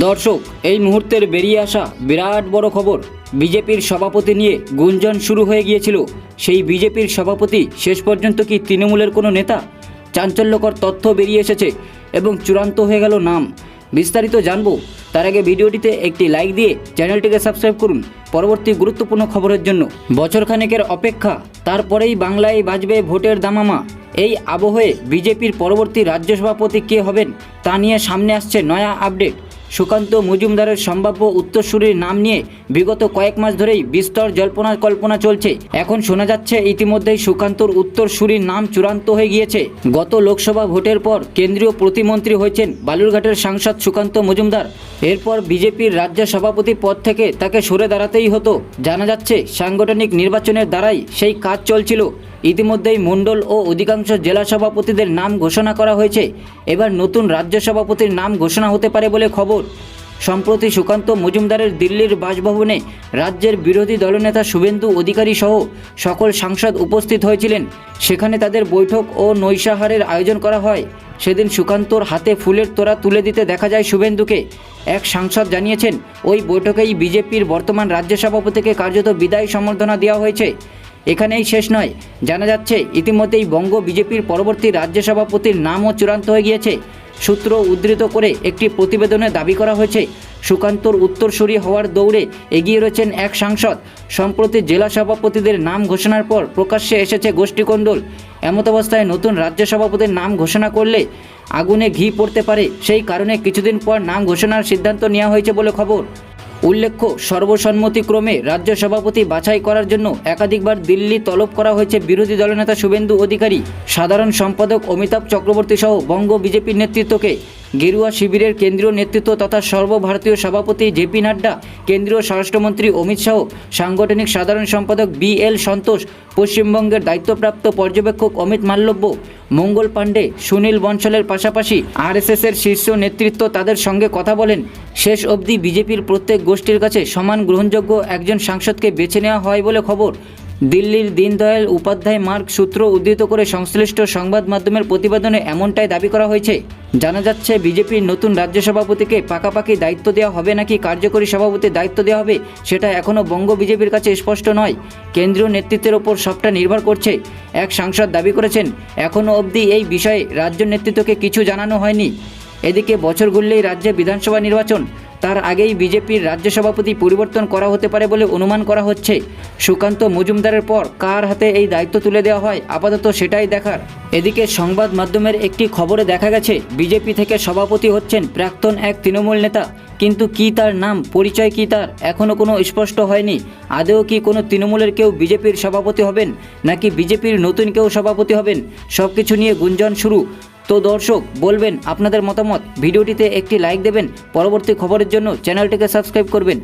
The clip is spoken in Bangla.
দর্শক, এই মুহূর্তের বেরিয়ে আসা বিরাট বড় খবর। বিজেপির সভাপতি নিয়ে গুঞ্জন শুরু হয়ে গিয়েছিল। সেই বিজেপির সভাপতি শেষ পর্যন্ত কি তৃণমূলের কোনো নেতা? চাঞ্চল্যকর তথ্য বেরিয়ে এসেছে এবং চূড়ান্ত হয়ে গেল নাম। বিস্তারিত জানব। তার আগে ভিডিওটিতে একটি লাইক দিয়ে চ্যানেলটিকে সাবস্ক্রাইব করুন। পরবর্তী গুরুত্বপূর্ণ খবরের জন্য বছরখানেকের অপেক্ষা। তারপরেই বাংলায় বাজবে ভোটের দামামা। এই আবহে বিজেপির পরবর্তী রাজ্য সভাপতি কে হবেন তা নিয়ে সামনে আসছে নয়া আপডেট। সুকান্ত মজুমদারের সম্ভাব্য উত্তরসূরির নাম নিয়ে বিগত কয়েক মাস ধরেই বিস্তর জল্পনা কল্পনা চলছে। এখন শোনা যাচ্ছে ইতিমধ্যেই সুকান্তর উত্তরসূরির নাম চূড়ান্ত হয়ে গিয়েছে। গত লোকসভা ভোটের পর কেন্দ্রীয় প্রতিমন্ত্রী হয়েছেন বালুরঘাটের সাংসদ সুকান্ত মজুমদার। এরপর বিজেপির রাজ্য সভাপতি পদ থেকে তাকে সরে দাঁড়াতেই হতো। জানা যাচ্ছে, সাংগঠনিক নির্বাচনের দ্বারাই সেই কাজ চলছিল। ইতিমধ্যেই মণ্ডল ও অধিকাংশ জেলা সভাপতিদের নাম ঘোষণা করা হয়েছে। এবার নতুন রাজ্য সভাপতির নাম ঘোষণা হতে পারে বলে খবর। সম্প্রতি সুকান্ত মজুমদারের দিল্লির বাসভবনে রাজ্যের বিরোধী দলনেতা শুভেন্দু অধিকারী সহ সকল সাংসদ উপস্থিত হয়েছিলেন। সেখানে তাদের বৈঠক ও নৈশাহারের আয়োজন করা হয়। সেদিন সুকান্তর হাতে ফুলের তোড়া তুলে দিতে দেখা যায় শুভেন্দুকে। এক সাংসদ জানিয়েছেন, ওই বৈঠকেই বিজেপির বর্তমান রাজ্য সভাপতিকে কার্যত বিদায় সম্বর্ধনা দেওয়া হয়েছে। এখানেই শেষ নয়। জানা যাচ্ছে, ইতিমধ্যেই বঙ্গ বিজেপির পরবর্তী রাজ্য সভাপতির নামও চূড়ান্ত হয়ে গিয়েছে। সূত্র উদ্ধৃত করে একটি প্রতিবেদনে দাবি করা হয়েছে, সুকান্তর উত্তরসূরি হওয়ার দৌড়ে এগিয়ে রয়েছেন এক সাংসদ। সম্প্রতি জেলা সভাপতিদের নাম ঘোষণার পর প্রকাশ্যে এসেছে গোষ্ঠীকণ্ডল এমতাবস্থায় নতুন রাজ্য সভাপতির নাম ঘোষণা করলে আগুনে ঘি পড়তে পারে। সেই কারণে কিছুদিন পর নাম ঘোষণার সিদ্ধান্ত নেওয়া হয়েছে বলে খবর। উল্লেখ্য, সর্বসম্মতিক্রমে রাজ্য সভাপতি বাছাই করার জন্য একাধিকবার দিল্লি তলব করা হয়েছে বিরোধী দলনেতা শুভেন্দু অধিকারী, সাধারণ সম্পাদক অমিতাভ চক্রবর্তী সহ বঙ্গ বিজেপির নেতৃত্বকে। গেরুয়া শিবিরের কেন্দ্রীয় নেতৃত্ব তথা সর্বভারতীয় সভাপতি জেপি নাড্ডা, কেন্দ্রীয় স্বরাষ্ট্রমন্ত্রী অমিত শাহ, সাংগঠনিক সাধারণ সম্পাদক বি এল সন্তোষ, পশ্চিমবঙ্গের দায়িত্বপ্রাপ্ত পর্যবেক্ষক অমিত মাল্লব্য মঙ্গল পাণ্ডে, সুনীল বঞ্চলের পাশাপাশি আরএসএসের শীর্ষ নেতৃত্ব তাদের সঙ্গে কথা বলেন। শেষ অবধি বিজেপির প্রত্যেক গোষ্ঠীর কাছে সমান গ্রহণযোগ্য একজন সাংসদকে বেছে নেওয়া হয় বলে খবর। দিল্লির দীনদয়াল উপাধ্যায় মার্গ সূত্র উদ্ধৃত করে সংশ্লিষ্ট সংবাদ মাধ্যমের প্রতিবেদনে এমনটাই দাবি করা হয়েছে। জানা যাচ্ছে, বিজেপির নতুন রাজ্য সভাপতিকে পাকাপাকি দায়িত্ব দেওয়া হবে নাকি কার্যকরী সভাপতির দায়িত্ব দেওয়া হবে সেটা এখনও বঙ্গ বিজেপির কাছে স্পষ্ট নয়। কেন্দ্রীয় নেতৃত্বের ওপর সবটা নির্ভর করছে। এক সাংসদ দাবি করেছেন এখনও অবধি এই বিষয়ে রাজ্য নেতৃত্বকে কিছু জানানো হয়নি। এদিকে বছর ঘুরলেই রাজ্যে বিধানসভা নির্বাচন। তার আগেই বিজেপির রাজ্য সভাপতি পরিবর্তন করা হতে পারে বলে অনুমান করা হচ্ছে। সুকান্ত মজুমদারের পর কার হাতে এই দায়িত্ব তুলে দেওয়া হয়? আপাতত সেটাই দেখার। এদিকে সংবাদ মাধ্যমের একটি খবরে দেখা গেছে, বিজেপি থেকে সভাপতি হচ্ছেন প্রাক্তন এক তৃণমূল নেতা। কিন্তু কি তার নাম, পরিচয় কি তার এখনও কোনো স্পষ্ট হয়নি। আদেও কি কোনো তৃণমূলের কেউ বিজেপির সভাপতি হবেন, নাকি বিজেপির নতুন কেউ সভাপতি হবেন? সব কিছু নিয়ে গুঞ্জন শুরু। তো দর্শক, বলবেন আপনাদের মতামত। ভিডিওটিতে একটি লাইক দেবেন। পরবর্তী খবরের জন্য চ্যানেলটিকে সাবস্ক্রাইব করবেন।